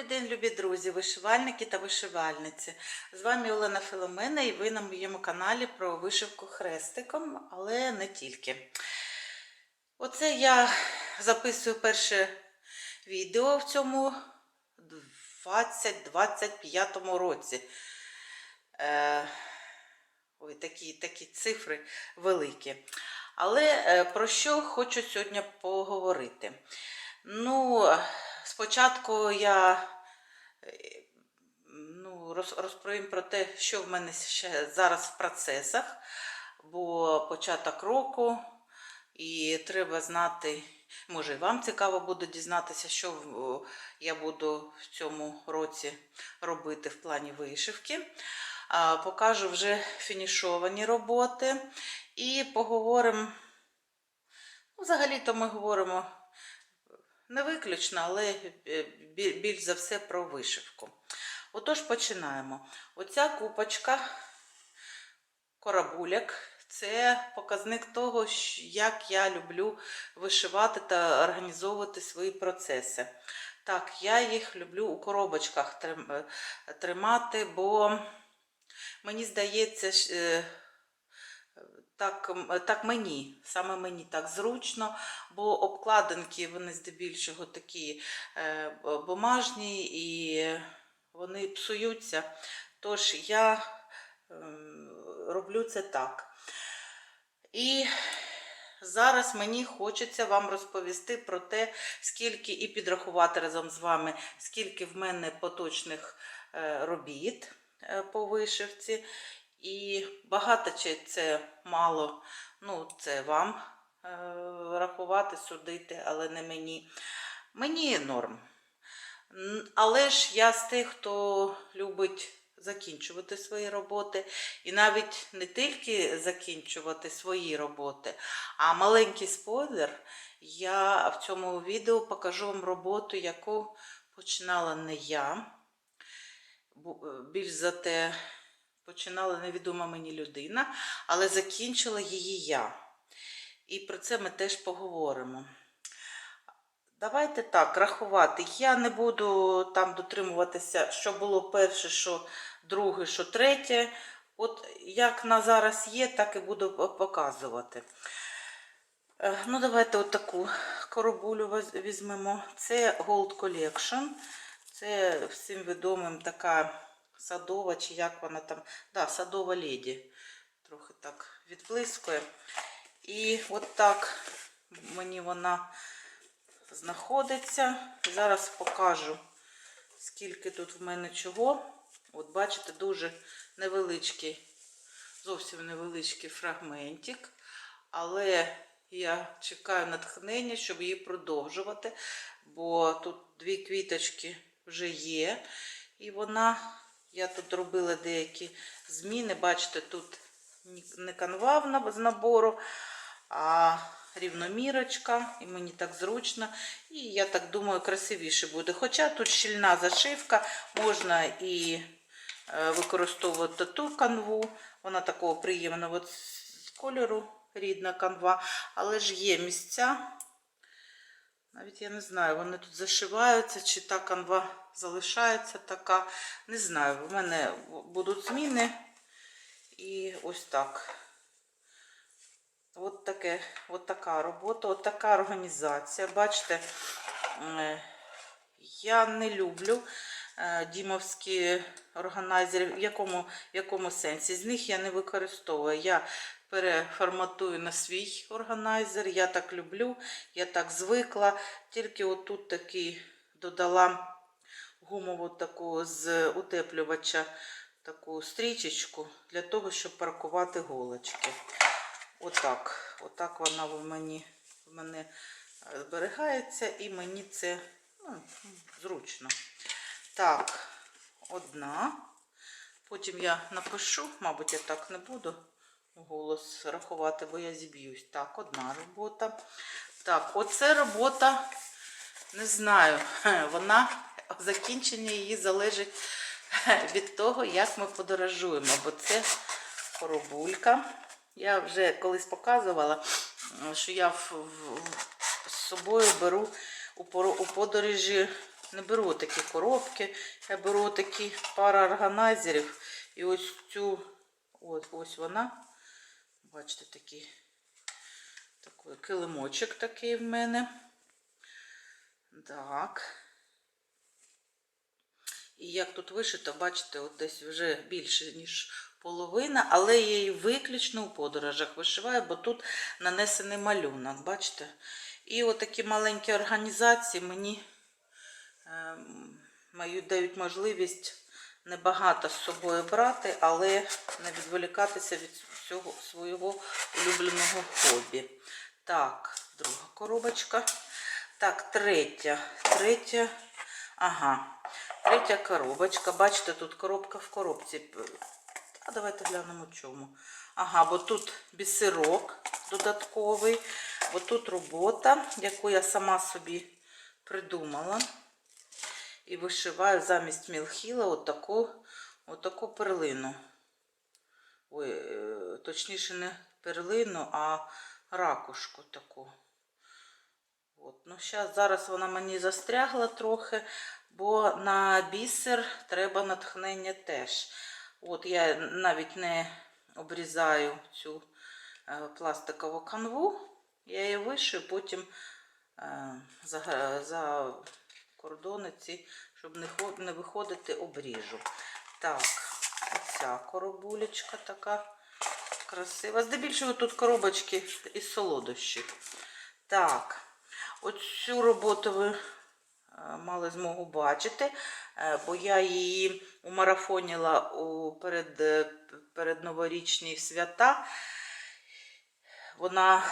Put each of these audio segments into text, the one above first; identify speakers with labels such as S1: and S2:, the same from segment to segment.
S1: Добрий день, любі друзі, вишивальники та вишивальниці. З вами Олена Філомена і ви на моєму каналі про вишивку хрестиком, але не тільки. Оце я записую перше відео в цьому 2025 році. Е, ой, такі, такі цифри великі. Але е, про що хочу сьогодні поговорити? Ну, спочатку я е, ну, розповім про те, що в мене ще зараз в процесах, бо початок року, і треба знати, може, і вам цікаво буде дізнатися, що я буду в цьому році робити в плані вишивки. Покажу вже фінішовані роботи і поговоримо. Ну, взагалі-то ми говоримо не виключно, але е, більш за все про вишивку. Отож, починаємо. Оця купочка корабуляк це показник того, як я люблю вишивати та організовувати свої процеси. Так, я їх люблю у коробочках е, тримати, бо мені здається, ж, е, так, так мені, саме мені так зручно, бо обкладинки вони здебільшого такі е, бумажні і вони псуються. Тож я ем, роблю це так. І зараз мені хочеться вам розповісти про те, скільки і підрахувати разом з вами, скільки в мене поточних е, робіт е, по вишивці. І багато чи це мало, ну, це вам е, рахувати, судити, але не мені. Мені норм. Але ж я з тих, хто любить закінчувати свої роботи, і навіть не тільки закінчувати свої роботи, а маленький спойлер, я в цьому відео покажу вам роботу, яку починала не я. Е, Більш за те, починала невідома мені людина, але закінчила її я. І про це ми теж поговоримо. Давайте так, рахувати. Я не буду там дотримуватися, що було перше, що друге, що третє. От як на зараз є, так і буду показувати. Е, Ну, давайте отаку коробулю візьмемо. Це Gold Collection. Це всім відомим така садова, чи як вона там. Да, садова леді. Трохи так відблискує. І от так мені вона знаходиться. Зараз покажу, скільки тут в мене чого. От бачите, дуже невеличкий, зовсім невеличкий фрагментик. Але я чекаю натхнення, щоб її продовжувати, бо тут дві квіточки вже є. І вона, я тут робила деякі зміни. Бачите, тут не канва з набору, а рівномірочка, і мені так зручно. І я так думаю, красивіше буде. Хоча тут щільна зашивка, можна і е, використовувати ту канву, вона такого приємного кольору, рідна канва, але ж є місця. Навіть я не знаю, вони тут зашиваються, чи та канва залишається така. Не знаю, в мене будуть зміни. І ось так. От, таке, от така робота, от така організація. Бачите, е, я не люблю е, дімовські органайзери. В якому, в якому сенсі? З них я не використовую. Я переформатую на свій органайзер. Я так люблю, я так звикла. Тільки отут такий додала гумову таку з утеплювача таку стрічечку для того, щоб паркувати голочки. Отак. Отак вона в мені, в мене е, зберігається і мені це ну, зручно. Так, одна. Потім я напишу, мабуть, я так не буду голос рахувати, бо я зіб'юсь. Так, одна робота. Так, оце робота, не знаю, вона, закінчення її залежить від того, як ми подорожуємо, бо це коробулька. Я вже колись показувала, що я в, в- з собою беру у, у подорожі не беру такі коробки, я беру такі пара органайзерів. І ось цю, ось, ось вона. Бачите, такий, такий килимочок такий в мене. Так. І як тут вишито, бачите, от десь вже більше, ніж половина, але я її виключно у подорожах вишиваю, бо тут нанесений малюнок, бачите? І отакі маленькі організації мені маю, дають можливість небагато з собою брати, але не відволікатися від цього свого улюбленого хобі. Так, друга коробочка. Так, третя. Третя. Ага. Третя коробочка. Бачите, тут коробка в коробці. А давайте глянемо чому. Ага, бо тут бісерок додатковий, бо тут робота, яку я сама собі придумала. І вишиваю замість мілхіла отаку, отаку перлину. Ой, точніше, не перлину, а ракушку таку. От. Ну, щас, зараз вона мені застрягла трохи, бо на бісер треба натхнення теж. От я навіть не обрізаю цю е, пластикову канву, я її вишию, потім е, за, за кордони ці, щоб не, не виходити, обріжу. Так, оця коробулечка така красива. Здебільшого тут коробочки із солодощів. Так, оцю роботу ви е, мали змогу бачити, е, бо я її умарафоніла у перед, е, передноворічні свята. Вона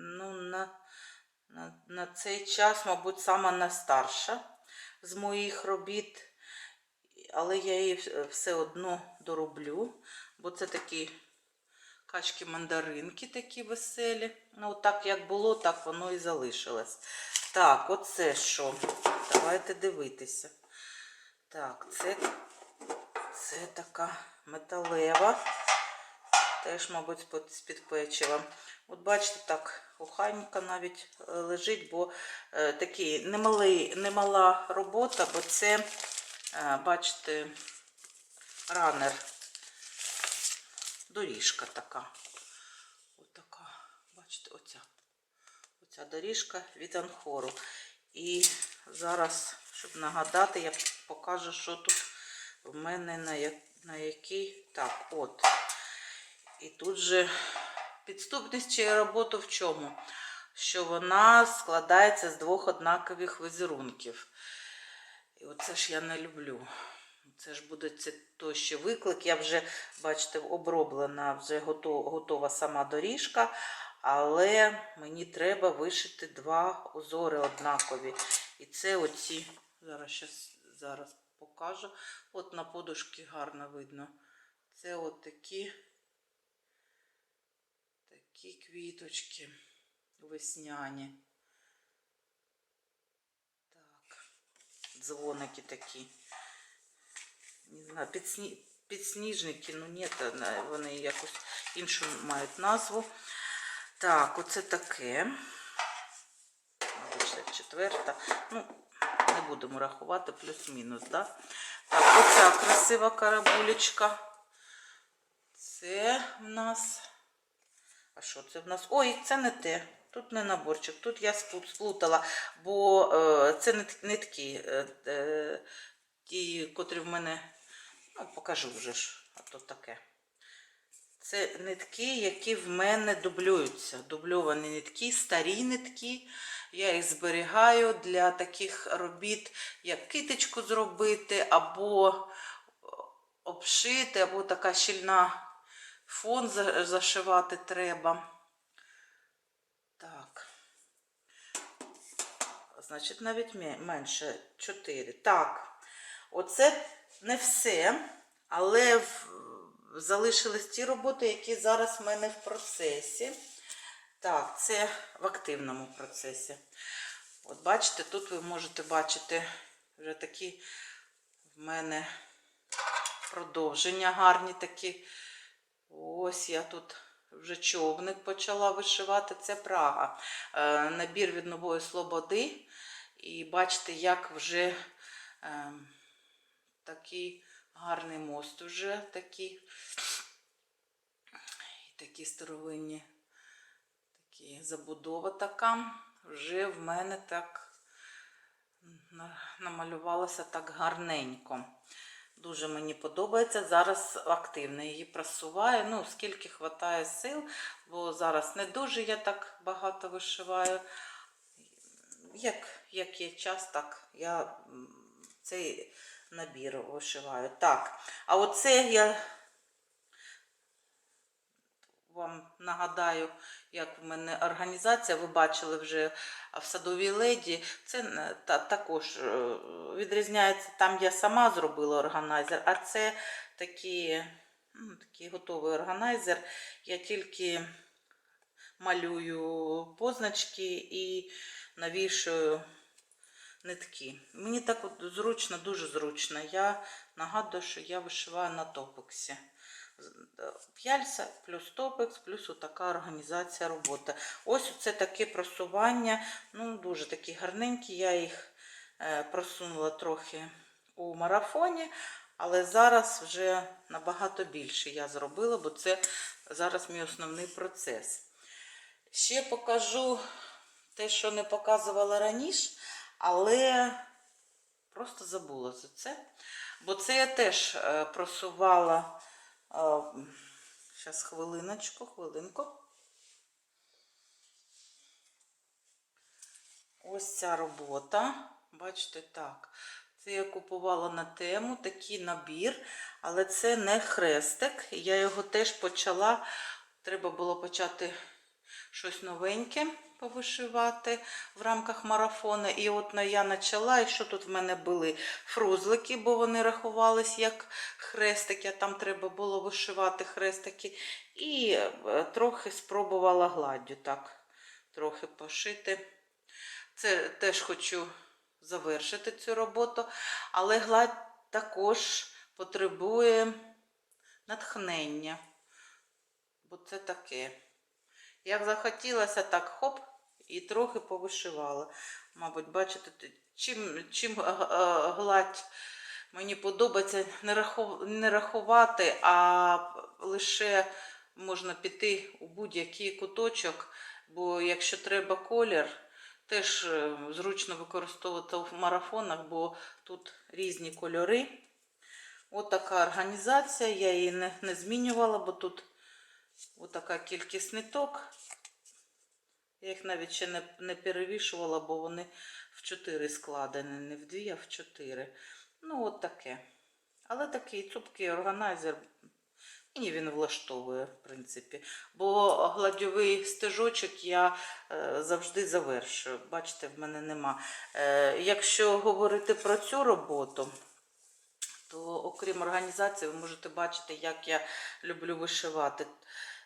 S1: ну, на, на, на цей час, мабуть, сама найстарша з моїх робіт, але я її все одно дороблю, бо це такі качки мандаринки такі веселі. Ну, так як було, так воно і залишилось. Так, оце що? Давайте дивитися. Так, це, це така металева. Теж, мабуть, з-під- з-під печива. От бачите, так, охайненько навіть е, лежить, бо е, такий немалий, немала робота, бо це, е, бачите, ранер. Доріжка така. От така. Бачите, оця. Оця доріжка від анхору. І зараз, щоб нагадати, я покажу, що тут в мене на, я- на який. Так, от. І тут же підступність цієї роботи в чому? Що вона складається з двох однакових візерунків. І оце ж я не люблю. Це ж буде це той ще виклик. Я вже, бачите, оброблена, вже готова, сама доріжка, але мені треба вишити два узори однакові. І це оці, зараз, щас, зараз покажу. От на подушки гарно видно. Це от такі, такі квіточки весняні. Так, дзвоники такі. Не знаю, підсні... підсніжники, ну ні, вони якось іншу мають назву. Так, оце таке. Це четверта. Ну, не будемо рахувати, плюс-мінус, да? Так, оця красива карабулечка. Це в нас. А що це в нас? Ой, це не те. Тут не наборчик. Тут я сплутала, бо е, це нит- нитки. Е, е, ті, котрі в мене. Ну, покажу вже ж, а то таке. Це нитки, які в мене дублюються. Дубльовані нитки, старі нитки. Я їх зберігаю для таких робіт, як китичку зробити, або обшити, або така щільна фон зашивати треба. Так. Значить, навіть менше 4. Так, оце не все, але залишились ті роботи, які зараз в мене в процесі. Так, це в активному процесі. От бачите, тут ви можете бачити вже такі в мене продовження гарні такі. Ось я тут вже човник почала вишивати. Це Прага. Е, Набір від нової слободи. І бачите, як вже е, такий гарний мост вже такий. І такі старовинні такі забудова така. Вже в мене так на- намалювалося так гарненько. Дуже мені подобається. Зараз активно її просуваю. Ну, скільки вистачає сил, бо зараз не дуже я так багато вишиваю. Як, як є час, так я цей набір вишиваю. Так, а оце я вам нагадаю, як в мене організація, ви бачили вже в садовій леді. Це е, та, також е, відрізняється там, я сама зробила органайзер, а це такі, ну, такий готовий органайзер. Я тільки малюю позначки і навішую нитки. Мені так от зручно, дуже зручно. Я нагадую, що я вишиваю на топексі. П'яльця плюс топекс, плюс отака організація роботи. Ось це таке просування. Ну, дуже такі гарненькі. Я їх е, просунула трохи у марафоні, але зараз вже набагато більше я зробила, бо це зараз мій основний процес. Ще покажу те, що не показувала раніше, але просто забула за це. Бо це я теж е, просувала. Зараз хвилиночку, хвилинку. Ось ця робота. Бачите, так. Це я купувала на тему такий набір, але це не хрестик. Я його теж почала. Треба було почати щось новеньке повишивати в рамках марафону. І от я почала, і що тут в мене були фрузлики, бо вони рахувались як хрестики, а там треба було вишивати хрестики. І е, трохи спробувала гладдю так, трохи пошити. Це теж хочу завершити цю роботу, але гладь також потребує натхнення, бо це таке. Як захотілося, так хоп, і трохи повишивала. Мабуть, бачите, чим, чим гладь мені подобається не рахувати, а лише можна піти у будь-який куточок, бо якщо треба колір, теж е, зручно використовувати в марафонах, бо тут різні кольори. От така організація, я її не, не змінювала, бо тут Отака кількість ниток. Я їх навіть ще не, не перевішувала, бо вони в 4 складені, не в 2, а в 4. Ну, от таке. Але такий цупкий органайзер. Мені він влаштовує, в принципі. Бо гладьовий стежочок я е, завжди завершую. Бачите, в мене нема. Е, якщо говорити про цю роботу, то окрім організації, ви можете бачити, як я люблю вишивати.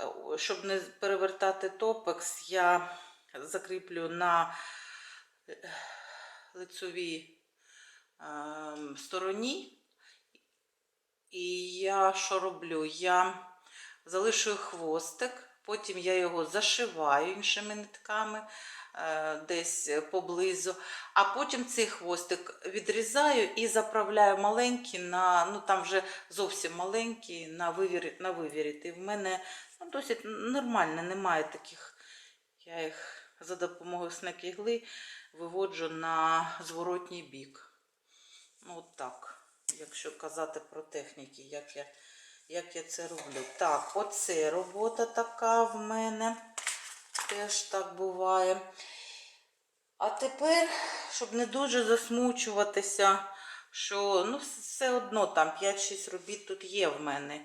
S1: Е, Щоб не перевертати топекс, я закріплю на е, лицевій ем, стороні. І я що роблю? Я залишую хвостик, потім я його зашиваю іншими нитками десь поблизу, а потім цей хвостик відрізаю і заправляю маленький на, ну там вже зовсім маленький на вивір, на вивірити. В мене ну, досить нормально, немає таких. Я їх за допомогою снек-ігли виводжу на зворотній бік. Ну, от так якщо казати про техніки, як я, як я це роблю. Так, оце робота така в мене. Теж так буває. А тепер, щоб не дуже засмучуватися, що ну, все одно там 5-6 робіт тут є в мене,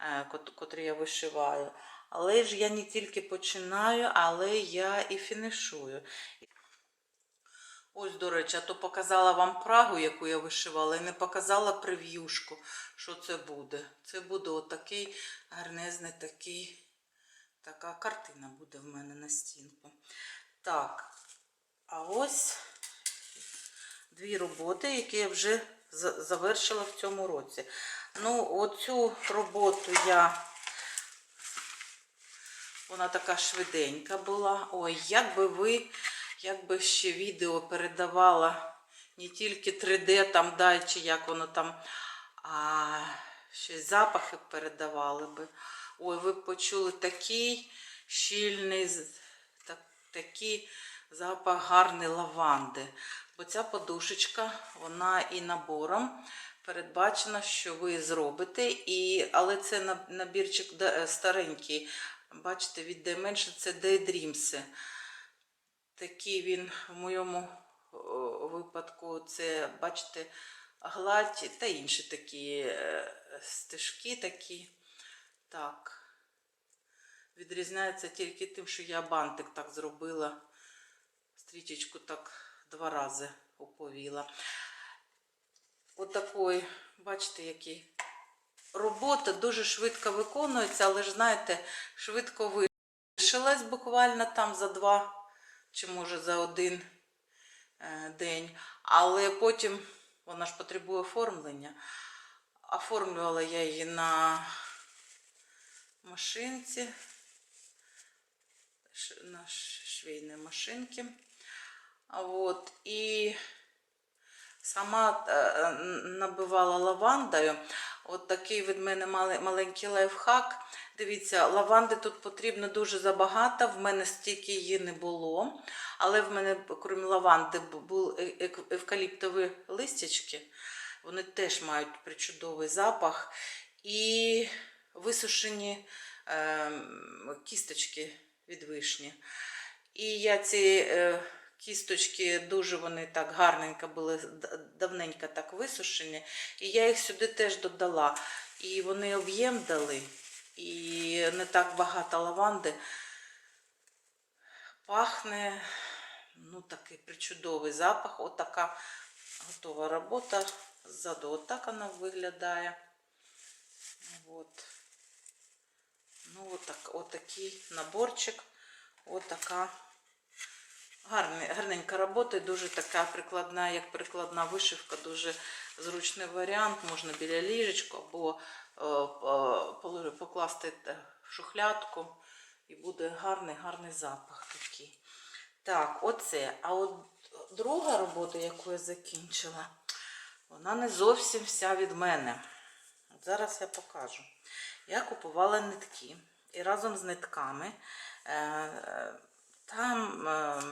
S1: е, котрі я вишиваю. Але ж я не тільки починаю, але я і фінішую. Ось, до речі, а то показала вам прагу, яку я вишивала, і не показала прев'юшку, що це буде. Це буде отакий гарнезний такий, така картина буде в мене на стінку. Так, а ось дві роботи, які я вже завершила в цьому році. Ну, оцю роботу я. Вона така швиденька була. Ой, як би ви якби ще відео передавала не тільки 3D там дай, чи як воно там, а ще запахи передавали би. Ой, ви почули такий щільний, так, такий запах гарний лаванди. Бо ця подушечка, вона і набором передбачена, що ви зробите, і, але це набірчик е, старенький. Бачите, від Dimension це Daydreams. Такий він в моєму випадку, це, бачите, гладь та інші такі е, стежки такі. Так. Відрізняється тільки тим, що я бантик так зробила. Стрічечку так два рази оповіла. Отакої, бачите, який. Робота дуже швидко виконується, але ж знаєте, швидко вишилась буквально там за два чи може за один е, день. Але потім вона ж потребує оформлення. Оформлювала я її на машинці, на швейній машинці. От, і сама е, набивала лавандою. От такий від мене маленький лайфхак. Дивіться, лаванди тут потрібно дуже забагато. В мене стільки її не було. Але в мене, крім лаванди, були е- евкаліптові листячки. Вони теж мають причудовий запах. І висушені ем, кісточки від вишні. І я ці е, кісточки дуже вони так гарненько були, давненько так висушені. І я їх сюди теж додала. І вони об'єм дали. І не так багато лаванди. Пахне, ну такий причудовий запах. Отака готова робота. Ззаду отак вона виглядає. От. Ну, отак, отакий наборчик. Отака гарненька робота, дуже така прикладна, як прикладна вишивка, дуже зручний варіант. Можна біля ліжечку або е, по- покласти в шухлядку, і буде гарний, гарний запах такий. Так, оце. А от друга робота, яку я закінчила, вона не зовсім вся від мене. Зараз я покажу. Я купувала нитки і разом з нитками е, там е,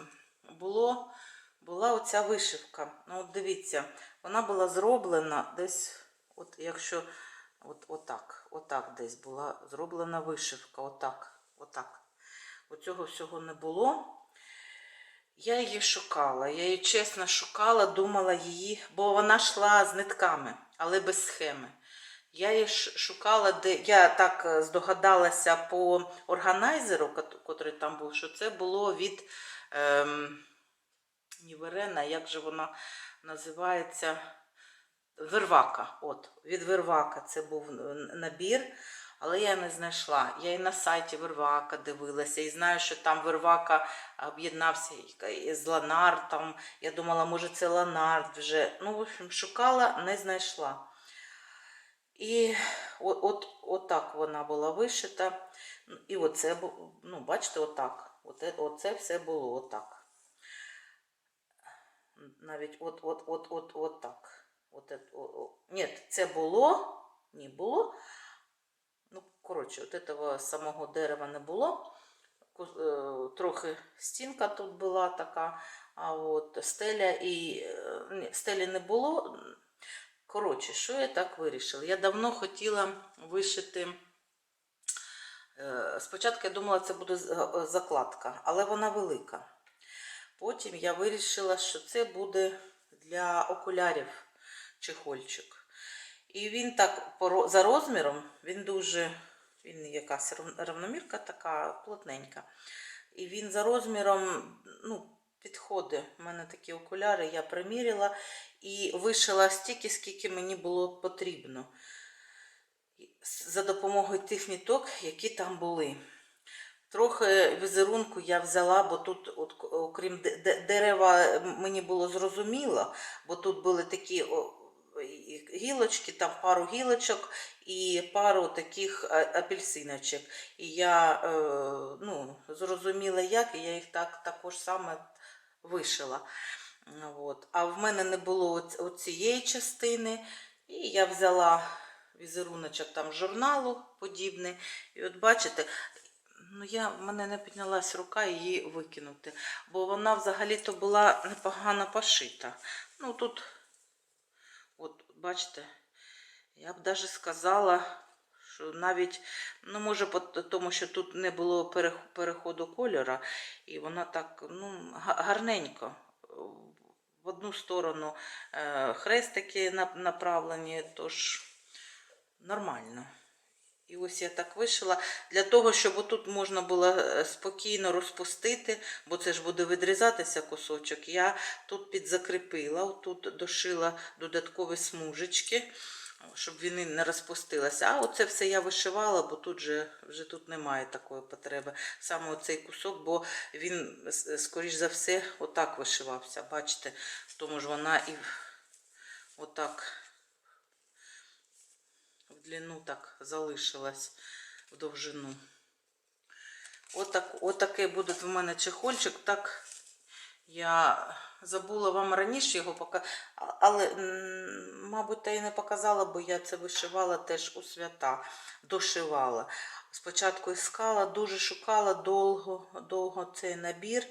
S1: було, була оця вишивка. Ну, от дивіться, вона була зроблена десь, от якщо от, отак, отак десь була зроблена вишивка. Отак, отак. Оцього всього не було. Я її шукала, я її чесно шукала, думала її, бо вона йшла з нитками, але без схеми. Я її шукала, де я так е, здогадалася по органайзеру, котрий там був, що це було від ем, не Верена, як же вона називається? Вервака. От, від Вервака це був набір, але я не знайшла. Я і на сайті Вервака дивилася, і знаю, що там Вервака об'єднався з Ланартом. Я думала, може, це Ланарт вже. Ну, в общем, шукала, не знайшла. І от, от, отак вона була вишита. І оце, ну, бачите, отак. Оце, оце все було отак. Навіть от, от, от, от, от так. От, ет- о, о. Ні, це було, ні, було. Ну, коротше, от этого самого дерева не було. Е, Трохи стінка тут була така, а от стеля і е, ні, стелі не було. Коротше, що я так вирішила? Я давно хотіла вишити. е, Спочатку я думала, це буде е, закладка, але вона велика. Потім я вирішила, що це буде для окулярів чехольчик. І він так за розміром, він дуже, він якась равномірка така плотненька. І він за розміром, ну, підходить. У мене такі окуляри, я приміряла і вишила стільки, скільки мені було потрібно. За допомогою тих ниток, які там були. Трохи візерунку я взяла, бо тут, от, окрім де- де- дерева, мені було зрозуміло, бо тут були такі гілочки, там пару гілочок і пару таких апельсиночок. І я е, ну, зрозуміла, як, і я їх так також саме вишила. От. А в мене не було оцієї частини, і я взяла візеруночок там журналу подібний. І от бачите, ну я, в мене не піднялась рука її викинути, бо вона взагалі-то була непогано пошита. Ну тут, от бачите, я б даже сказала, що навіть, ну може, тому, що тут не було переходу кольора, і вона так ну, гарненько. В одну сторону е, хрестики направлені, тож нормально. І ось я так вишила для того, щоб отут можна було е, спокійно розпустити, бо це ж буде відрізатися кусочок. Я тут підзакріпила, отут дошила додаткові смужечки, щоб вони не розпустилися. А оце все я вишивала, бо тут же вже тут немає такої потреби. Саме оцей кусок, бо він, скоріш за все, отак вишивався. Бачите, тому ж вона і отак в длину так залишилась в довжину. Отак, отакий буде в мене чехольчик. Так я забула вам раніше його показати, але, мабуть, та й не показала, бо я це вишивала теж у свята, дошивала. Спочатку іскала, дуже шукала довго, довго цей набір,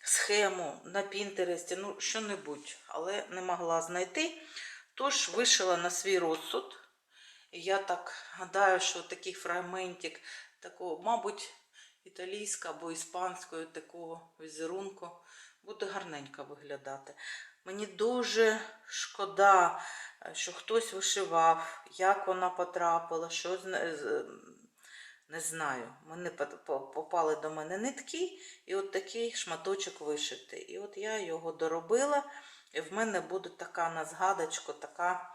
S1: схему на Пінтересті, ну, що-небудь, але не могла знайти. Тож вишила на свій розсуд. І я так гадаю, що такий фрагментик такого, мабуть, італійського або іспанського такого візерунку буде гарненько виглядати. Мені дуже шкода, е, що хтось вишивав, як вона потрапила, що не знаю. Мене попали до мене нитки, і от такий шматочок вишитий. І от я його доробила, і в мене буде така на згадочку, така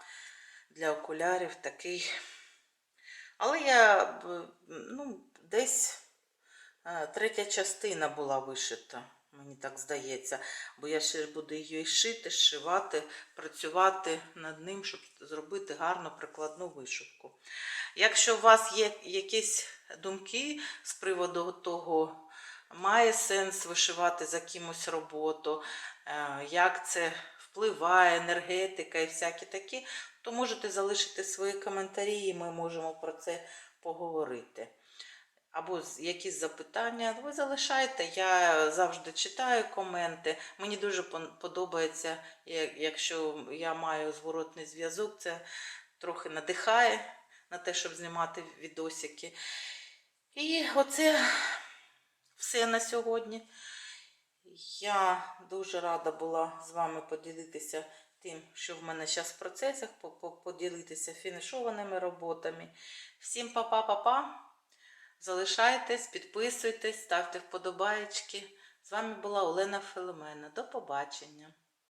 S1: для окулярів такий. Але я ну, десь е, третя частина була вишита, мені так здається. Бо я ще буду її шити, шивати, працювати над ним, щоб зробити гарну прикладну вишивку. Якщо у вас є якісь думки з приводу того, має сенс вишивати за кимось роботу, е, як це впливає, енергетика і всякі такі, то можете залишити свої коментарі, і ми можемо про це поговорити. Або якісь запитання, ви залишайте. Я завжди читаю коменти. Мені дуже подобається, якщо я маю зворотний зв'язок, це трохи надихає на те, щоб знімати відосики. І оце все на сьогодні. Я дуже рада була з вами поділитися тим, що в мене зараз в процесах, по- по- поділитися фінішованими роботами. Всім па-па-па-па. Залишайтесь, підписуйтесь, ставте вподобаєчки. З вами була Олена Филимена. До побачення.